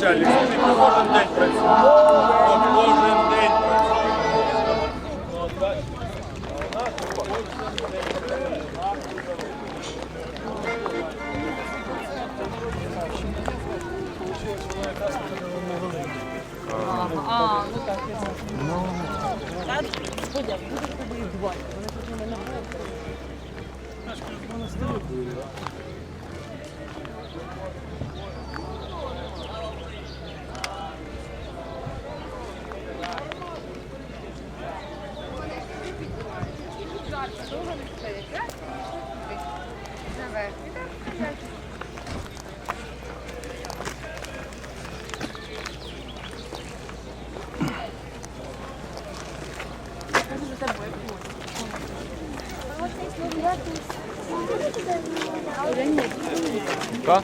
начальник. Він кожен день працює. Кожен день працює. А, ну так, я знаю. Ходять, буде тобі і два. Вони тут не набирають. Знаєш, коли вони стали були. Кругом Да?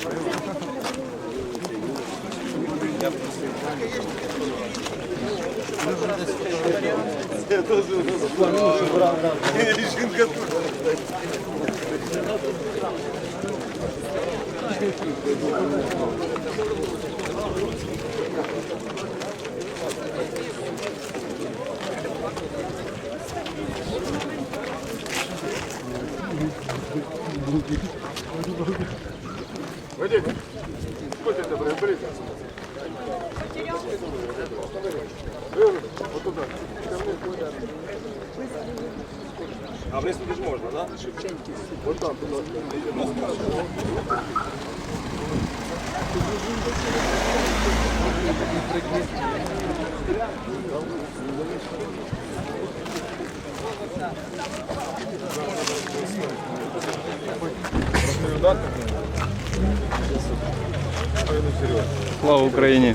Hadi. Вниз туди ж можна, так? От там, будь ласка. Слава Україні!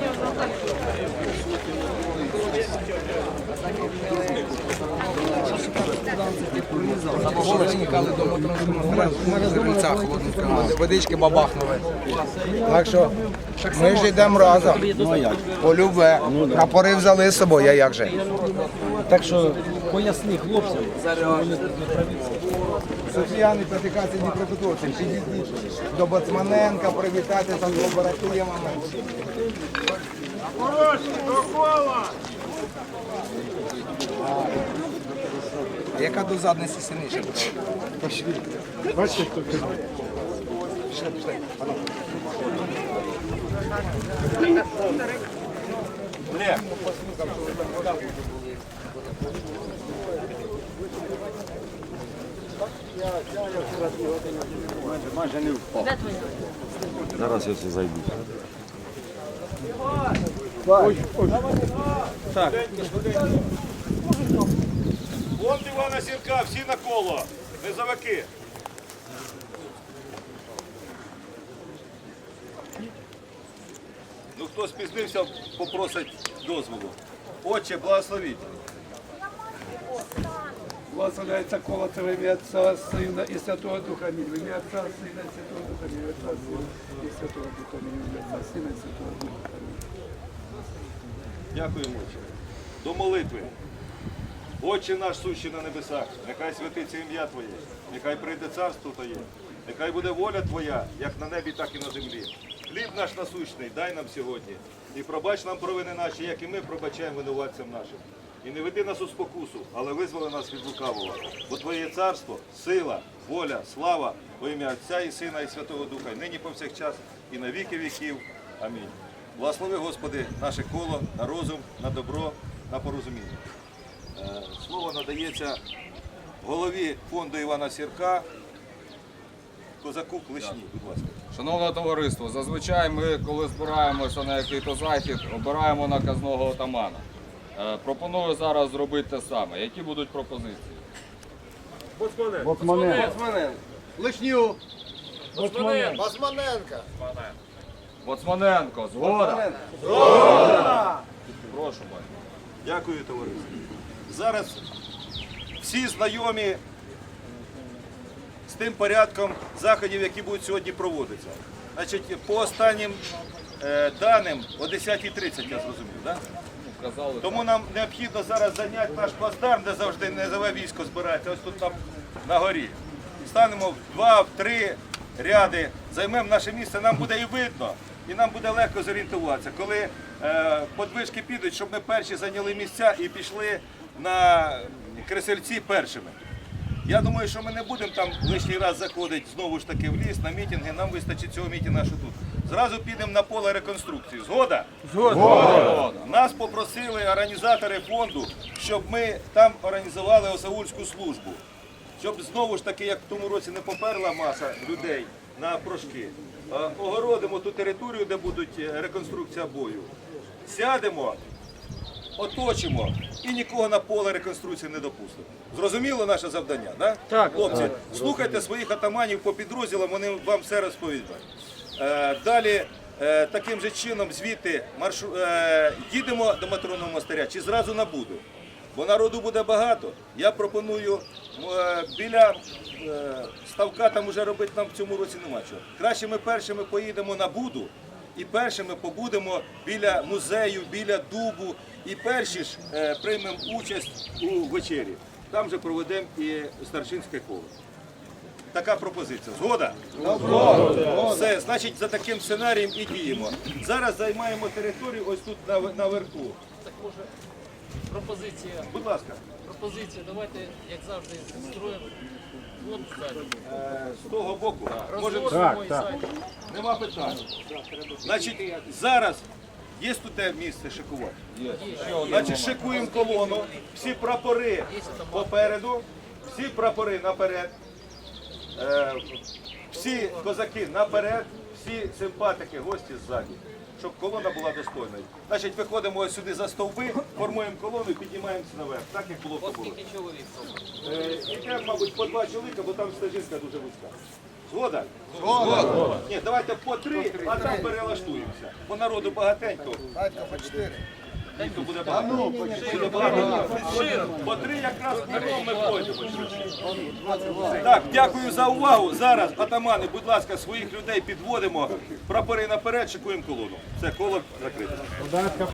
Водички бабахнули. Так що ми ж йдемо разом. Полюбе. А порив взяли з собою, а як же? Так що поясни хлопцям, Софіяни протикації Дніпропетровці. Підійдіть до Боцманенка, привітатися з побратимами. А Яка до задниці сильніша буде? Зараз я зайду. Фонд Івана Сірка, всі на коло. Низовики. Ну хто спізнився, попросить дозволу. Отче, благословіть. Благословляється коло в ім'я Отця, Сина і Святого Духа. Амінь. В ім'я Отця, Сина і Святого Духа. Амінь. В ім'я Отця, Сина і Святого Духа. Амінь. В ім'я Отця, Сина і Святого Духа. Амінь. Дякуємо. До молитви. Отче наш сущий на небесах, нехай святиться ім'я Твоє, нехай прийде царство Твоє, нехай буде воля Твоя, як на небі, так і на землі. Хліб наш насущний, дай нам сьогодні. І пробач нам провини наші, як і ми пробачаємо винуватцям нашим. І не веди нас у спокусу, але визволи нас від лукавого. Бо Твоє царство, сила, воля, слава, во ім'я Отця і Сина і Святого Духа, і нині повсякчас, і на віки віків. Амінь. Благослови, Господи, наше коло на розум, на добро, на порозуміння. Е, Слово надається голові фонду Івана Сірка, козаку Клишні, будь ласка. Шановне товариство, зазвичай ми, коли збираємося на якийсь захід, обираємо наказного отамана. Е, Пропоную зараз зробити те саме. Які будуть пропозиції? Лишню. Боцманенко, згода? Згода! Прошу, пане. Дякую, товариство. Зараз всі знайомі з тим порядком заходів, які будуть сьогодні проводитися. Значить, по останнім е, даним о 10.30, я зрозумів, так? Казали, Тому нам необхідно зараз зайняти наш плацдарм, де завжди низове військо збирається, ось тут там на горі. Станемо в два-три ряди, займемо наше місце, нам буде і видно, і нам буде легко зорієнтуватися. Коли е, подвижки підуть, щоб ми перші зайняли місця і пішли на кресельці першими. Я думаю, що ми не будемо там лишній раз заходити знову ж таки в ліс на мітинги. Нам вистачить цього мітинга, що тут. Зразу підемо на поле реконструкції. Згода? Згода. Нас попросили організатори фонду, щоб ми там організували осаульську службу. Щоб знову ж таки, як в тому році не поперла маса людей на прошки, е, огородимо ту територію, де буде реконструкція бою. Сядемо, оточимо і нікого на поле реконструкції не допустимо. Зрозуміло наше завдання, да? так? Хлопці, слухайте своїх атаманів по підрозділам, вони вам все розповідають. Е, далі е, таким же чином звідти маршу... е, їдемо до Матронного монастиря чи зразу на Буду. Бо народу буде багато. Я пропоную е, біля е, ставка там уже робити нам в цьому році нема чого. Краще ми першими поїдемо на Буду і першими побудемо біля музею, біля дубу, і перші ж е, приймемо участь у вечері. Там же проведемо і старшинське коло. Така пропозиція. Згода? Все, значить, за таким сценарієм і діємо. Зараз займаємо територію ось тут на, наверху. Так може пропозиція. Будь ласка, Пропозиція, давайте, як завжди, строїмо з того боку. Може, Розводимо і нема питань. Значить, зараз є тут те місце шикувати. Значить, шикуємо колону, всі прапори попереду, всі прапори наперед, е, всі козаки наперед, всі симпатики, гості ззаді, щоб колона була достойною. Значить, виходимо ось сюди за стовби, формуємо колону і піднімаємося наверх, так як було в. Скільки чоловік? Е, Іде, мабуть, по два чоловіка, бо там стежинка дуже вузька. Згода? Згода. Ні, давайте по три, а там перелаштуємося. По народу багатенько. Батько по чотири. То буде багато. Шир. По три якраз кругом ми пройдемо. Так, дякую за увагу. Зараз, атамани, будь ласка, своїх людей підводимо. Прапори наперед, шикуємо колону. Все, коло закрите.